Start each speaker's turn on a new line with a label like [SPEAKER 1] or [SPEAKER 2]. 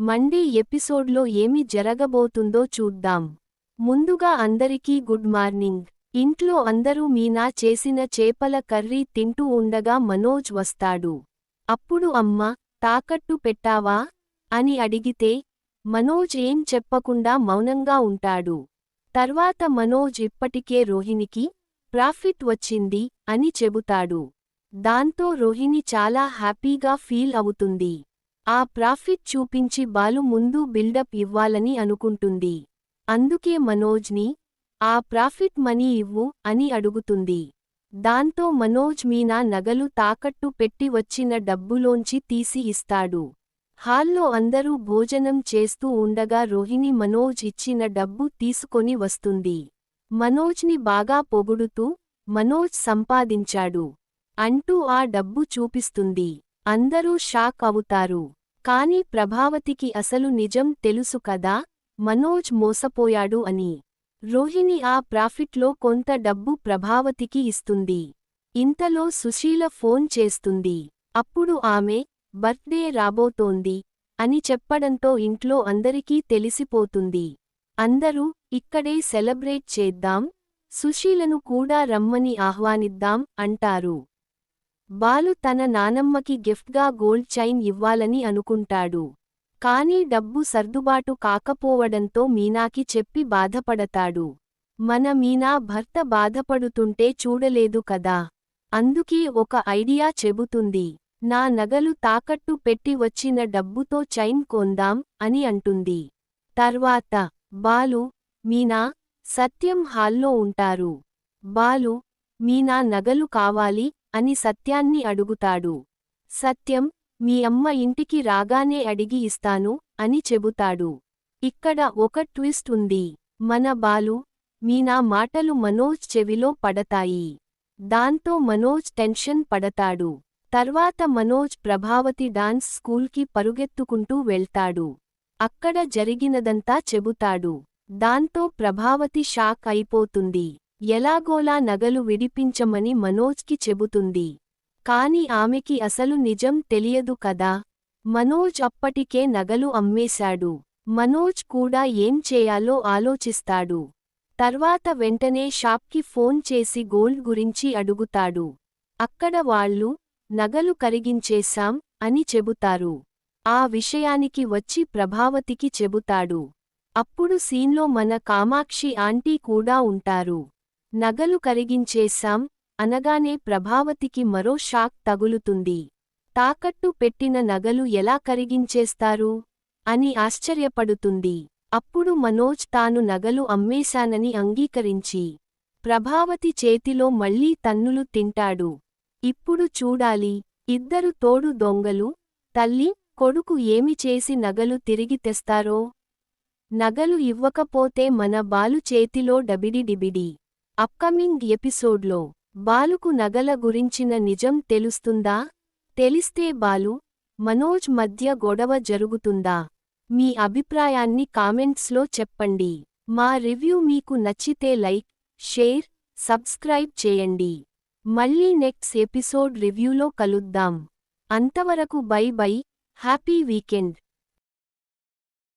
[SPEAKER 1] Monday ఎపిసోడ్లో ఏమి జరగబోతుందో చూద్దాం. ముందుగా అందరికీ గుడ్ మార్నింగ్. ఇంట్లో అందరూ మీనా చేసిన చేపల కర్రీ తింటూ ఉండగా మనోజ్ వస్తాడు. అప్పుడు అమ్మ తాకట్టు పెట్టావా? అని అడిగితే మనోజ్ ఏం చెప్పకుండా మౌనంగా ఉంటాడు. తర్వాత మనోజ్ ఇప్పటికే రోహిణికి ప్రాఫిట్ వచ్చింది అని చెబుతాడు. దాంతో రోహిణి చాలా హ్యాపీగా ఫీల్ అవుతుంది. ఆ ప్రాఫిట్ చూపించి బాలు ముందు బిల్డప్ ఇవ్వాలని అనుకుంటుంది. అందుకే మనోజ్ని ఆ ప్రాఫిట్ మనీ ఇవ్వు అని అడుగుతుంది. దాంతో మనోజ్ మీనా నగలు తాకట్టు పెట్టి వచ్చిన డబ్బులోంచి తీసి ఇస్తాడు. హాల్లో అందరూ భోజనం చేస్తూ ఉండగా రోహిణి మనోజ్ ఇచ్చిన డబ్బు తీసుకొని వస్తుంది. మనోజ్ని బాగా పొగుడుతూ మనోజ్ సంపాదించాడు. అంటూ ఆ డబ్బు చూపిస్తుంది. అందరూ షాక్ అవుతారు. కాని ప్రభావతికి అసలు నిజం తెలుసు కదా? మనోజ్ మోసపోయాడు అని. రోహిణి ఆ ప్రాఫిట్లో కొంత డబ్బు ప్రభావతికి ఇస్తుంది. ఇంతలో సుశీల ఫోన్ చేస్తుంది. అప్పుడు ఆమె బర్త్డే రాబోతోంది అని చెప్పడంతో ఇంట్లో అందరికీ తెలిసిపోతుంది. అందరూ ఇక్కడే సెలబ్రేట్ చేద్దాం సుశీలను కూడా రమ్మని ఆహ్వానిద్దాం అంటారు. బాలు తన నానమ్మకి గిఫ్ట్గా గోల్డ్ చైన్ ఇవ్వాలని అనుకుంటాడు. కానీ డబ్బు సర్దుబాటు కాకపోవడంతో మీనాకి చెప్పి బాధపడతాడు. మన మీనా భర్త బాధపడుతుంటే చూడలేదు కదా? అందుకే ఒక ఐడియా చెబుతుంది. నా నగలు తాకట్టు పెట్టి వచ్చిన డబ్బుతో చైన్ కొందాం అని అంటుంది. తర్వాత బాలు మీనా సత్యం హాల్లో ఉంటారు. బాలు మీనా నగలు కావాలి అని సత్యాన్ని అడుగుతాడు. సత్యం మీ అమ్మ ఇంటికి రాగానే అడిగి ఇస్తాను అని చెబుతాడు. ఇక్కడ ఒక ట్విస్ట్ ఉంది. మన బాలు మీనా మాటలు మనోజ్ చెవిలో పడతాయి. దాంతో మనోజ్ టెన్షన్ పడతాడు. తర్వాత మనోజ్ ప్రభావతి డాన్స్ స్కూల్కి పరుగెత్తుకుంటూ వెళ్తాడు. అక్కడ జరిగినదంతా చెబుతాడు. దాంతో ప్రభావతి షాక్ అయిపోతుంది. ఎలాగోలా నగలు విడిపించమని మనోజ్కి చెబుతుంది. కాని ఆమెకి అసలు నిజం తెలియదు కదా. మనోజ్ అప్పటికే నగలు అమ్మేశాడు. మనోజ్ కూడా ఏం చేయాలో ఆలోచిస్తాడు. తర్వాత వెంటనే షాప్కి ఫోన్ చేసి గోల్డ్ గురించి అడుగుతాడు. అక్కడ వాళ్ళు నగలు కరిగించేశాం అని చెబుతారు. ఆ విషయానికి వచ్చి ప్రభావతికి చెబుతాడు. అప్పుడు సీన్లో మన కామాక్షి ఆంటీ కూడా ఉంటారు. నగలు కరిగించేశాం అనగానే ప్రభావతికి మరో షాక్ తగులుతుంది. తాకట్టు పెట్టిన నగలు ఎలా కరిగించేస్తారు? అని ఆశ్చర్యపడుతుంది. అప్పుడు మనోజ్ తాను నగలు అమ్మేశానని అంగీకరించి ప్రభావతి చేతిలో మళ్ళీ తన్నులు తింటాడు. ఇప్పుడు చూడాలి ఇద్దరు తోడు దొంగలు తల్లి కొడుకు ఏమి చేసి నగలు తిరిగి తెస్తారో? నగలు ఇవ్వకపోతే మన బాలు చేతిలో డబిడి డిబిడి. అప్కమింగ్ ఎపిసోడ్లో బాలుకు నగల గురించిన నిజం తెలుస్తుందా? తెలిస్తే బాలు మనోజ్ మధ్య గొడవ జరుగుతుందా? మీ అభిప్రాయాన్ని కామెంట్స్లో చెప్పండి. మా రివ్యూ మీకు నచ్చితే లైక్ షేర్ సబ్స్క్రైబ్ చేయండి. మళ్ళీ నెక్స్ట్ ఎపిసోడ్ రివ్యూలో కలుద్దాం. అంతవరకు బై బై హ్యాపీ వీకెండ్.